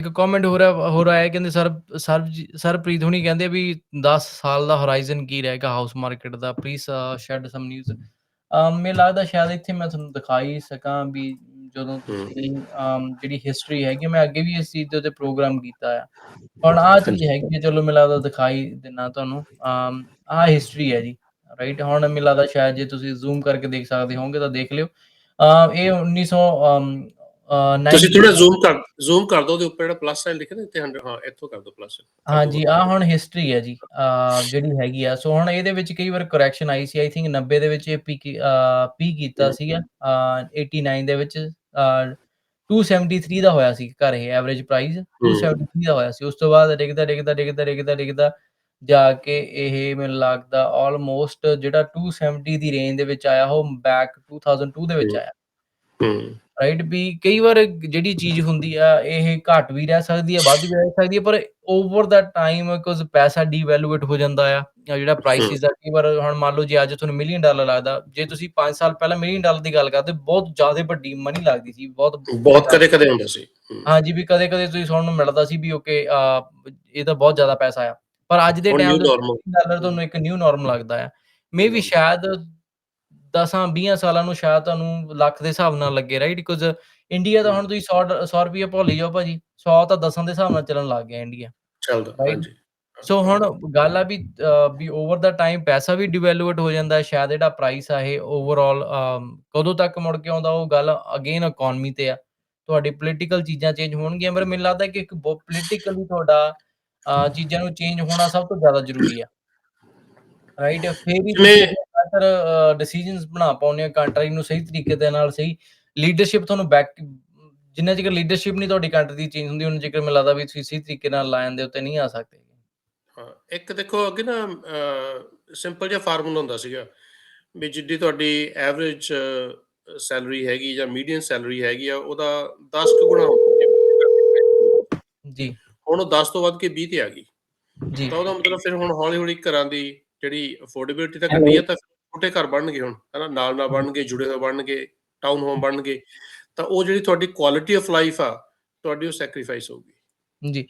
ਇੱਕ ਕਮੈਂਟ ਹੋ ਰਿਹਾ ਹੋ ਰਿਹਾ ਹੈ ਕਹਿੰਦੇ ਸਰ ਸਰਬਜੀ ਸਰਪ੍ਰੀਤ ਹੁਣੀ ਕਹਿੰਦੇ ਵੀ 10 ਸਾਲ ਦਾ ਹੋਰਾਈਜ਼ਨ ਕੀ ਰਹੇਗਾ ਹਾਊਸ ਮਾਰਕੀਟ ਦਾ ਪਲੀਜ਼ ਸ਼ੈਡ ਸਮ ਨਿਊਜ਼ ਮੈਨੂੰ ਲੱਗਦਾ ਸ਼ਾਇਦ ਇੱਥੇ ਮੈਂ ਤੁਹਾਨੂੰ ਦਿਖਾ ਹੀ ਸਕਾਂ ਵੀ ਜਦੋਂ। ਤੁਸੀਂ ਜਿਹੜੀ ਹਿਸਟਰੀ ਹੈਗੀ ਮੈਂ ਅੱਗੇ ਵੀ ਇਸ ਚੀਜ਼ ਦੇ ਉੱਤੇ ਪ੍ਰੋਗਰਾਮ ਕੀਤਾ ਆ। ਹੁਣ ਆਹ ਚੀਜ਼ ਹੈਗੀ ਚਲੋ ਮੈਨੂੰ ਲੱਗਦਾ ਦਿਖਾਈ ਦਿਨਾ ਤੁਹਾਨੂੰ। ਆਹ ਹਿਸਟਰੀ ਹੈ ਜੀ ਰਾਈਟ ਹੁਣ ਮੈਨੂੰ ਲੱਗਦਾ ਸ਼ਾਇਦ ਜੇ ਤੁਸੀਂ ਜ਼ੂਮ ਕਰਕੇ ਦੇਖ ਸਕਦੇ ਹੋਵੋਗੇ ਤਾਂ ਦੇਖ ਲਿਓ। ਇਹ 1900 ਅਮ ਅ ਤੁਸੀਂ 90 ਥੋੜਾ ਜ਼ੂਮ ਕਰ ਜ਼ੂਮ ਕਰ ਦਿਓ ਉਹਦੇ ਉੱਪਰ ਜਿਹੜਾ ਪਲੱਸ ਸਾਈਨ ਲਿਖਿਆ ਨਾ ਇੱਥੇ 100 ਹਾਂ ਇੱਥੋਂ ਕਰ ਦਿਓ ਪਲੱਸ ਹਾਂਜੀ ਆ ਹੁਣ ਹਿਸਟਰੀ ਹੈ ਜੀ ਜਿਹੜੀ ਹੈਗੀ ਆ। ਸੋ ਹੁਣ ਇਹਦੇ ਵਿੱਚ ਕਈ ਵਾਰ correction I C I think 90 ਦੇ ਵਿੱਚ ਇਹ ਪੀ ਪੀ ਕੀਤਾ ਸੀਗਾ ਅ 89 ਦੇ ਵਿੱਚ ਅ 273 ਦਾ ਹੋਇਆ ਸੀ ਘਰ ਇਹ ਐਵਰੇਜ ਪ੍ਰਾਈਸ 273 ਦਾ ਹੋਇਆ ਸੀ। ਉਸ ਤੋਂ ਬਾਅਦ ਡਿੱਗਦਾ ਡਿੱਗਦਾ ਡਿੱਗਦਾ ਡਿੱਗਦਾ ਡਿੱਗਦਾ ਜਾ ਕੇ ਇਹ ਮੈਨੂੰ ਲੱਗਦਾ ਆਲਮੋਸਟ ਜਿਹੜਾ 270 ਦੀ ਰੇਂਜ ਦੇ ਵਿੱਚ ਆਇਆ ਉਹ ਬੈਕ 2002 ਦੇ ਵਿੱਚ। ਆਇਆ। ਰਾਈਟ ਵੀ ਕਈ ਵਾਰ ਜਿਹੜੀ ਚੀਜ਼ ਹੁੰਦੀ ਆ ਇਹ ਘਟ ਵੀ ਰਹਿ ਸਕਦੀ ਹੈ ਵੱਧ ਵੀ ਰਹਿ ਸਕਦੀ ਹੈ ਪਰ ਓਵਰ ਦਾ ਟਾਈਮ ਬਿਕੋਜ਼ ਪੈਸਾ ਡੀਵੈਲੂਏਟ ਹੋ ਜਾਂਦਾ ਆ ਜਾਂ ਜਿਹੜਾ ਪ੍ਰਾਈਸਿਸ ਆ ਕਈ ਵਾਰ ਹੁਣ ਮੰਨ ਲਓ ਜੇ ਅੱਜ ਤੁਹਾਨੂੰ ਮਿਲੀਅਨ ਡਾਲਰ ਲੱਗਦਾ ਜੇ ਤੁਸੀਂ 5 ਸਾਲ ਪਹਿਲਾਂ ਮਿਲੀਅਨ ਡਾਲਰ ਦੀ ਗੱਲ ਕਰਦੇ ਬਹੁਤ ਜ਼ਿਆਦਾ ਵੱਡੀ ਮਨੀ ਲੱਗਦੀ ਸੀ ਬਹੁਤ ਬਹੁਤ ਕਦੇ ਕਦੇ ਹੁੰਦਾ ਸੀ। ਹੂੰ। ਹਾਂਜੀ ਵੀ ਕਦੇ ਕਦੇ ਤੁਸੀਂ ਸੁਣਨ ਨੂੰ ਮਿਲਦਾ ਸੀ ਵੀ ਓਕੇ ਇਹ ਤਾਂ ਬਹੁਤ ਜ਼ਿਆਦਾ ਪੈਸਾ ਆ। ਪਰ ਅੱਜ ਦੇ ਟਾਈਮ ਦੇ। ਡਾਲਰ ਤੁਹਾਨੂੰ ਇੱਕ ਨਿਊ ਨਾਰਮ ਲੱਗਦਾ ਆ। ਮੇ ਵੀ ਸ਼ਾਇਦ 10 20 ਸਾਲਾਂ ਨੂੰ ਸ਼ਾਇਦ ਤੁਹਾਨੂੰ ਲੱਖ ਦੇ ਹਿਸਾਬ ਨਾਲ ਲੱਗੇ ਰਾਈਟ ਬਿਕੋਜ਼ ਇੰਡੀਆ ਦਾ ਹੁਣ ਤੁਸੀਂ 100 100 ਰੁਪਏ ਭੁੱਲ ਜਾਓ ਭਾਜੀ 100 ਤਾਂ ਦਸਾਂ ਦੇ ਹਿਸਾਬ ਨਾਲ ਚੱਲਣ ਲੱਗ ਗਿਆ ਇੰਡੀਆ ਚੱਲਦਾ. ਹਾਂਜੀ। ਸੋ ਹੁਣ ਗੱਲ ਆ ਵੀ ਵੀ ਓਵਰ ਦਾ ਟਾਈਮ ਪੈਸਾ ਵੀ ਡਿਵੈਲੂਏਟ ਹੋ ਜਾਂਦਾ ਸ਼ਾਇਦ ਜਿਹੜਾ ਪ੍ਰਾਈਸ ਆ ਇਹ ਓਵਰਆਲ ਕਦੋਂ ਤੱਕ ਮੁੜ ਕੇ ਆਉਂਦਾ ਉਹ ਗੱਲ ਅਗੇਨ ਇਕਨੋਮੀ ਤੇ ਆ। ਤੁਹਾਡੀ ਪੋਲੀਟੀਕਲ ਚੀਜ਼ਾਂ ਚੇਂਜ ਹੋਣਗੀਆਂ ਪਰ ਮੈਨੂੰ ਲੱਗਦਾ ਕਿ ਇੱਕ ਪੋਲੀਟੀਕਲੀ ਤੁਹਾਡਾ ਚੀਜ਼ਾਂ ਨੂੰ ਚੇਂਜ ਹੋਣਾ ਸਭ ਤੋਂ ਜ਼ਿਆਦਾ ਜ਼ਰੂਰੀ ਆ। ਰਾਈਟ ਫੇਰ ਹੀ ਬਿਹਤਰ ਡਿਸੀਜਨਸ ਬਣਾ ਪਾਉਂਦੇ ਹੋ ਕੰਟਰੀ ਨੂੰ ਸਹੀ ਤਰੀਕੇ ਦੇ ਨਾਲ ਸਹੀ ਲੀਡਰਸ਼ਿਪ ਤੁਹਾਨੂੰ ਬੈਕ ਜਿੰਨਾ ਚਿਰ ਲੀਡਰਸ਼ਿਪ ਨਹੀਂ ਤੁਹਾਡੀ ਕੰਟਰੀ ਦੀ ਚੇਂਜ ਹੁੰਦੀ ਉਹਨਾਂ ਚਿਰ ਮੈਨੂੰ ਲੱਗਦਾ ਵੀ ਤੁਸੀਂ ਸਹੀ ਤਰੀਕੇ ਨਾਲ ਲਾਈਨ ਦੇ ਉੱਤੇ ਨਹੀਂ ਆ ਸਕਦੇ ਹਾਂ ਇੱਕ ਦੇਖੋ ਅੱਗੇ ਨਾ ਸਿੰਪਲ ਜਿਹਾ ਫਾਰਮੂਲਾ ਹੁੰਦਾ ਸੀਗਾ ਵੀ ਜਿੱਡੀ ਤੁਹਾਡੀ ਐਵਰੇਜ ਸੈਲਰੀ ਹੈਗੀ ਜਾਂ ਮੀਡੀਅਨ ਸੈਲਰੀ ਹੈਗੀ ਆ ਉਹਦਾ 10 ਕੁ ਗੁਣਾ ਜੀ। ਹੁਣ ਉਹ 10 ਤੋਂ ਵੱਧ ਕੇ 20 ਤੇ ਆ ਗਈ। ਜੀ। ਤਾਂ ਉਹਦਾ ਮਤਲਬ ਫਿਰ ਹੁਣ ਹੌਲੀ ਹੌਲੀ ਘਰਾਂ ਦੀ ਜਿਹੜੀ ਅਫੋਰਡੇਬਿਲਟੀ ਤਾਂ ਘਟੀ ਹੈ ਤਾਂ ਛੋਟੇ ਘਰ ਬਣਨਗੇ ਹੁਣ, ਹਨਾ? ਨਾਲ ਨਾਲ ਬਣਨਗੇ, ਜੁੜੇ ਹੋਏ ਬਣਨਗੇ ਟਾਊਨ ਹੋਮ ਬਣਨਗੇ, ਤਾਂ ਉਹ ਜਿਹੜੀ ਤੁਹਾਡੀ ਕੁਆਲਿਟੀ ਆਫ ਲਾਈਫ ਆ, ਤੁਹਾਡੀ ਉਹ ਸੈਕਰੀਫਾਈਸ ਹੋਊਗੀ। ਜੀ